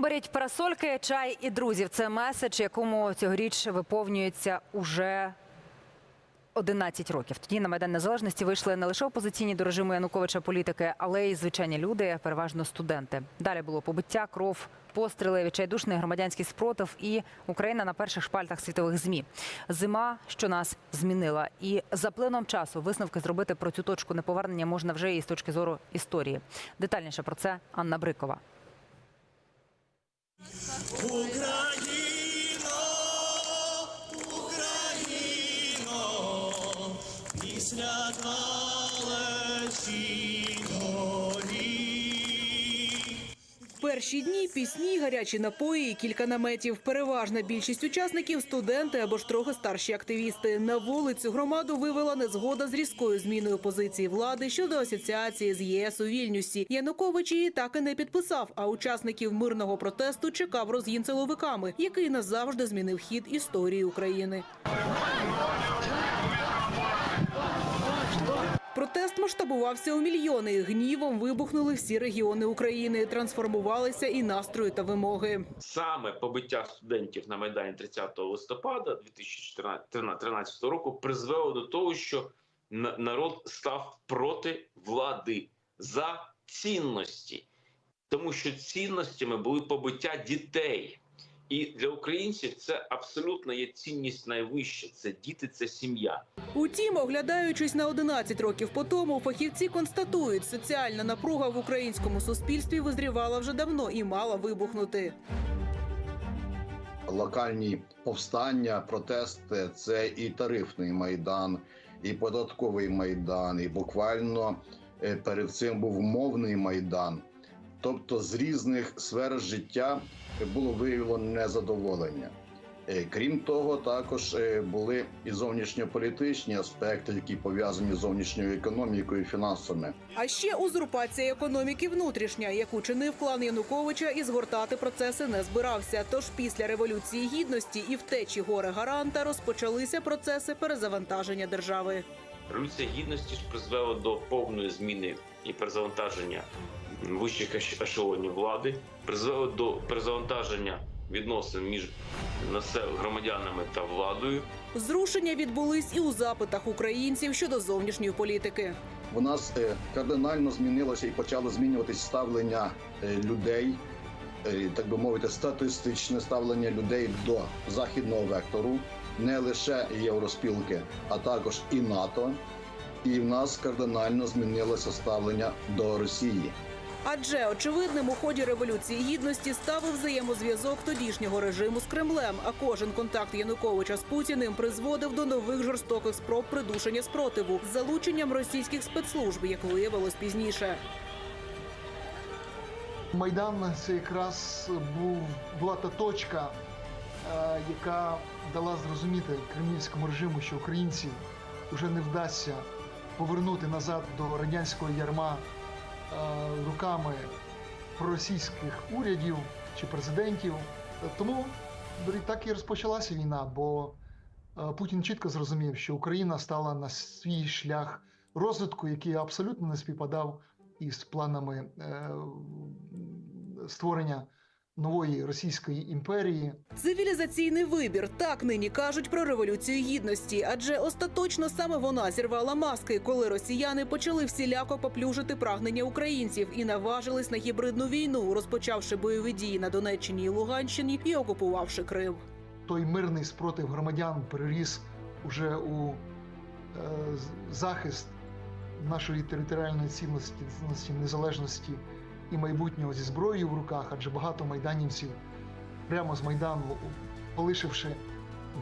Беріть парасольки, чай і друзів. Це меседж, якому цьогоріч виповнюється уже 11 років. Тоді на Майдан Незалежності вийшли не лише опозиційні до режиму Януковича політики, але й звичайні люди, переважно студенти. Далі було побиття, кров, постріли, відчайдушний громадянський спротив і Україна на перших шпальтах світових змі. Зима, що нас змінила, і за плином часу висновки зробити про цю точку неповернення можна вже і з точки зору історії. Детальніше про це Анна Брикова. Україно, Україно, після далечі перші дні пісні, гарячі напої і кілька наметів. Переважна більшість учасників студенти або ж трохи старші активісти. На вулицю громаду вивела незгода з різкою зміною позиції влади щодо асоціації з ЄС у Вільнюсі. Янукович її так і не підписав. А учасників мирного протесту чекав розгін силовиками, який назавжди змінив хід історії України. Протест масштабувався у мільйони. Гнівом вибухнули всі регіони України. Трансформувалися і настрої та вимоги. саме побиття студентів на майдані 30 листопада 2013 року призвело до того, що народ став проти влади за цінності, тому що цінностями були побиття дітей. І для українців це абсолютно є цінність найвища. Це діти, це сім'я. Утім, оглядаючись на 11 років по тому, фахівці констатують, соціальна напруга в українському суспільстві визрівала вже давно і мала вибухнути. локальні повстання, протести це і тарифний майдан, і податковий майдан, і буквально е, перед цим був мовний майдан. Тобто з різних сфер життя було виявлено незадоволення. Е, Крім того, також е, були і зовнішньополітичні аспекти, які пов'язані з зовнішньою економікою і фінансами. А ще узурпація економіки внутрішня, яку чинив клан Януковича, і згортати процеси не збирався. Тож після революції гідності і втечі горе гаранта розпочалися процеси перезавантаження держави. Революція гідності ж призвела до повної зміни і перезавантаження вищих еш- ешелонів влади, призвела до перезавантаження відносин між громадянами та владою. Зрушення відбулись і у запитах українців щодо зовнішньої політики. У нас е, кардинально змінилося і почало змінюватись ставлення е, людей, е, так би мовити, статистичне ставлення людей до західного вектору, не лише євроспілки, а також і НАТО. І в нас кардинально змінилося ставлення до Росії. Адже очевидним у ході революції гідності став і взаємозв'язок тодішнього режиму з Кремлем. А кожен контакт Януковича з Путіним призводив до нових жорстоких спроб придушення спротиву з залученням російських спецслужб, як виявилось пізніше. Майдан це якраз був була та точка, е, яка дала зрозуміти кремлівському режиму, що українців вже не вдасться повернути назад до радянського ярма руками проросійських урядів чи президентів. Е, Тому так і розпочалася війна, бо е, Путін чітко зрозумів, що Україна стала на свій шлях розвитку, який абсолютно не співпадав із планами е, створення нової Російської імперії. Цивілізаційний вибір так нині кажуть про революцію гідності, адже остаточно саме вона зірвала маски, коли росіяни почали всіляко поплюжити прагнення українців і наважились на гібридну війну, розпочавши бойові дії на Донеччині і Луганщині і окупувавши Крим. Той мирний спротив громадян переріс уже у е, захист нашої територіальної цінності, незалежності і майбутнього зі зброєю в руках, адже багато майданівців прямо з майдану, полишивши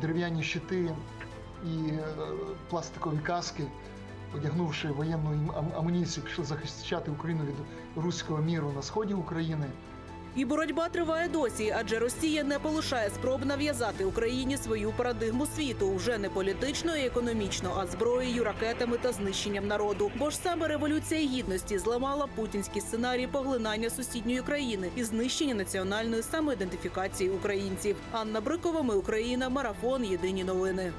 дерев'яні щити і е, пластикові каски, одягнувши воєнну амуніцію, пішли захищати Україну від руського міру на сході України. І боротьба триває досі, адже Росія не полишає спроб нав'язати Україні свою парадигму світу вже не політично і економічно, а зброєю, ракетами та знищенням народу. Бо ж саме революція гідності зламала путінський сценарій поглинання сусідньої країни і знищення національної самоідентифікації українців. Анна Брикова, ми Україна, марафон. Єдині новини.